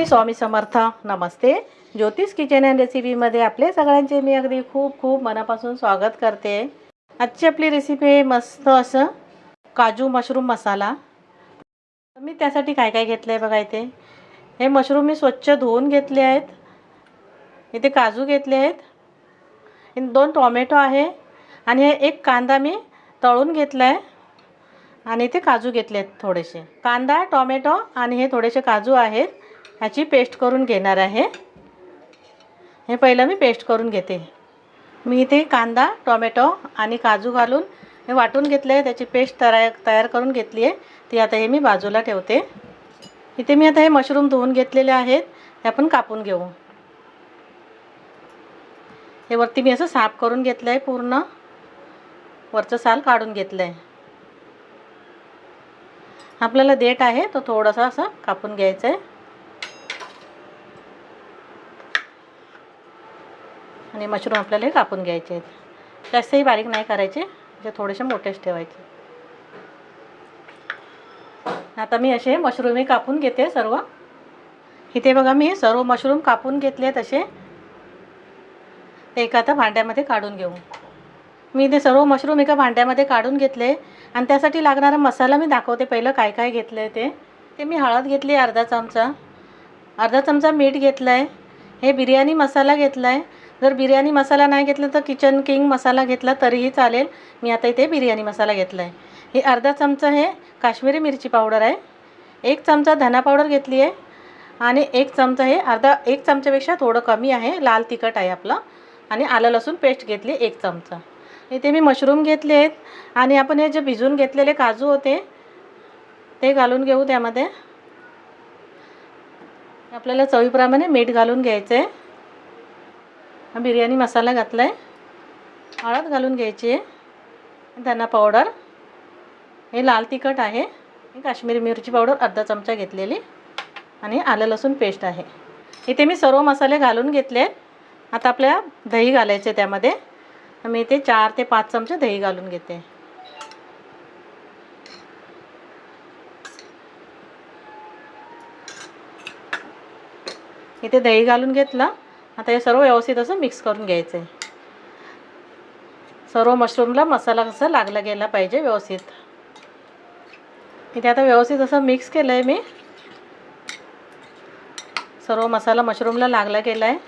श्री स्वामी समर्थ. नमस्ते. ज्योतिष kitchen and रेसिपीमध्ये आपले सगळ्यांचे मी अगदी खूप खूप मनापासून स्वागत करते. आजची आपली रेसिपी आहे मस्त असं काजू मशरूम मसाला. मी त्यासाठी काय काय घेतलं आहे बघा इथे. हे मशरूम मी स्वच्छ धुवून घेतले आहेत. इथे काजू घेतले आहेत. दोन टॉमॅटो आहे. आणि हे एक कांदा मी तळून घेतला आहे आणि इथे काजू घेतले आहेत थोडेसे. कांदा टॉमॅटो आणि हे थोडेसे काजू आहेत. ह्याची पेस्ट करून घेणार आहे. हे पहिलं मी पेस्ट करून घेते. मी इथे कांदा टोमॅटो आणि काजू घालून हे वाटून घेतले. आहे त्याची पेस्ट तरा तयार करून घेतली आहे. ती आता हे मी बाजूला ठेवते. इथे मी आता हे मशरूम धुवून घेतलेले आहेत. हे आपण कापून घेऊ. हे वरती मी असं साफ करून घेतलं आहे पूर्ण. वरचं साल काढून घेतलं आहे आपल्याला देठ आहे तो थोडासा असं कापून घ्यायचं आहे आणि मशरूम आपल्याला हे कापून घ्यायचे आहेत. जास्तही बारीक नाही करायचे जे थोडेसे मोठेच ठेवायचे. आता मी असे मशरूमही कापून घेते सर्व. इथे बघा मी सर्व मशरूम कापून घेतले आहेत असे. ते एका आता भांड्यामध्ये काढून घेऊ. मी ते सर्व मशरूम एका भांड्यामध्ये काढून घेतले. आणि त्यासाठी लागणारा मसाला मी दाखवते. पहिलं काय काय घेतलं आहे ते. ते मी हळद घेतली अर्धा चमचा. अर्धा चमचा मीठ घेतलं आहे हे बिर्याणी मसाला घेतला आहे जर बिर्याणी मसाला नाही घेतला तर किचन किंग मसाला घेतला तरीही चालेल. मी आता इथे बिर्याणी मसाला घेतला आहे हे अर्धा चमचा हे काश्मीरी मिरची पावडर आहे. एक चमचा धना पावडर घेतली आहे. आणि एक चमचा हे अर्धा एक चमच्यापेक्षा थोडं कमी आहे. लाल तिखट आहे आपलं. आणि आलं लसूण पेस्ट घेतली एक चमचा. इथे मी मशरूम घेतले आहेत. आणि आपण हे जे भिजून घेतलेले काजू होते ते घालून घेऊ त्यामध्ये. आपल्याला चवीप्रमाणे मीठ घालून घ्यायचं आहे हा बिर्याणी मसाला घातला आहे हळद घालून घ्यायची आहे. धना पावडर. हे लाल तिखट आहे. काश्मीरी मिरची पावडर अर्धा चमचा घेतलेली. आणि आलं लसूण पेस्ट आहे. इथे मी सर्व मसाले घालून घेतले आहेत आता आपल्या दही घालायचे त्यामध्ये. मी इथे चार ते पाच चमचे दही घालून घेते. इथे दही घालून घेतलं. आता हे सर्व व्यवस्थित असं मिक्स करून घ्यायचं आहे सर्व मशरूमला मसाला कसा लागला गेला पाहिजे व्यवस्थित. इथे आता व्यवस्थित असं मिक्स केलं आहे मी. सर्व मसाला मशरूमला लागला गेला आहे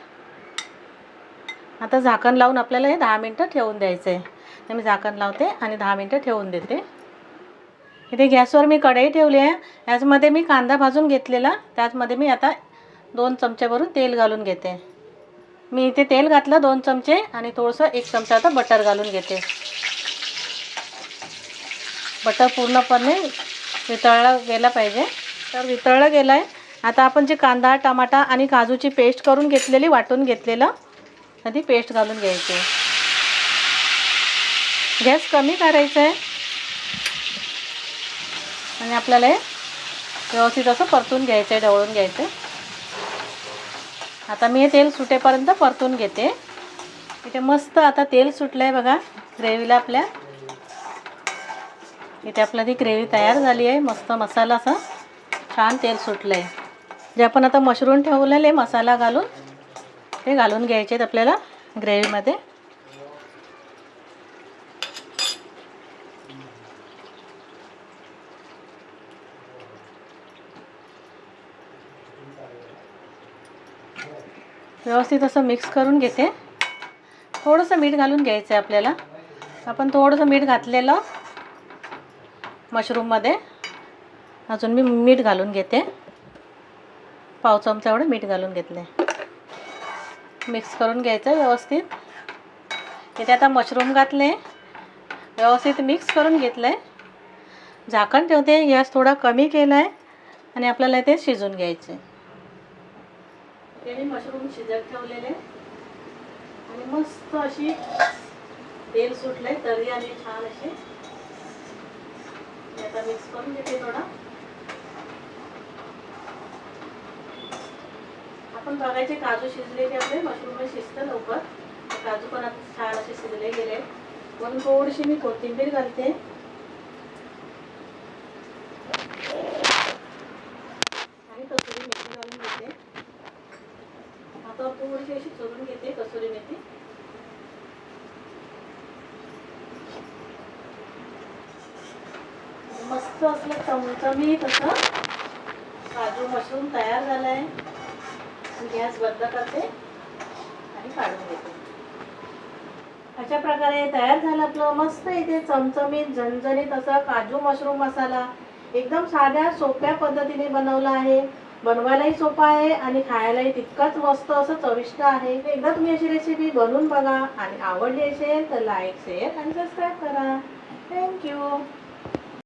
आता झाकण लावून आपल्याला हे दहा मिनटं ठेवून द्यायचं आहे तर मी झाकण लावते आणि दहा मिनटं ठेवून देते. इथे गॅसवर मी कढई ठेवली आहे. याचमध्ये मी कांदा भाजून घेतलेला. त्याचमध्ये मी आता दोन चमच्यावरून तेल घालून घेते. मी इथे तेल घातलं दोन चमचे आणि थोडंसं एक चमचा आता बटर घालून घेते. बटर पूर्णपणे वितळला गेला पाहिजे. तर वितळलं गेलं आहे आता आपण जे कांदा टमाटा आणि काजूची पेस्ट करून घेतलेली वाटून घेतलेलं आधी पेस्ट घालून घ्यायची. गॅस कमी करायचा आहे आणि आपल्याला हे व्यवस्थित असं परतून घ्यायचं आहे ढवळून घ्यायचं आहे आता मी हे तेल सुटेपर्यंत परतून घेते. इथे मस्त आता तेल सुटलं आहे बघा ग्रेव्हीला आपल्या. इथे आपल्या ती ग्रेव्ही तयार झाली आहे मस्त मसाला असं. छान तेल सुटलं आहे जे आपण आता मशरूम ठेवलेले मसाला घालून ते घालून घ्यायचे आहेत आपल्याला ग्रेव्हीमध्ये. व्यवस्थित असं मिक्स करून घेते. थोडंसं मीठ घालून घ्यायचं आहे आपल्याला. आपण थोडंसं मीठ घातलेलं मशरूममध्ये अजून मी मीठ घालून घेते. पाव चमचा एवढं मीठ घालून घेतले मिक्स करून घ्यायचं व्यवस्थित. इथे आता मशरूम घातले. व्यवस्थित मिक्स करून घेतलं आहे झाकण ठेवते. गॅस थोडा कमी केला आहे आणि आपल्याला ते शिजून घ्यायचे त्याने मशरूम शिजत ठेवलेले. आणि मस्त अशी तेल सुटले तरी आणि छान असे. आता मिक्स करून घेते थोडा. आपण बघायचे काजू शिजले की आपले मशरूम शिजतं लवकर. काजू पण आता छान असे शिजले गेले. म्हणून थोडीशी मी कोथिंबीर घालते आणि कसुरी मेथी घालून घेते थोडीशी अशी चुरून घेते कसुरी मेथी मस्त असलं चमचमीत असं काजू मशरूम तयार झालाय. गॅस बंद करते आणि काढून घेते. अशा प्रकारे तयार झालं आपलं मस्त इथे चमचमीत झणझणीत असा काजू मशरूम मसाला. एकदम साध्या सोप्या पद्धतीने बनवला आहे. बनवायलाही सोपा आहे आणि खायलाही तितकाच मस्त असं चविष्ट आहे. एकदा तुम्ही अशी रेसिपी बनवून बघा आणि आवडली असेल तर लाईक शेअर आणि सबस्क्राईब करा. Thank you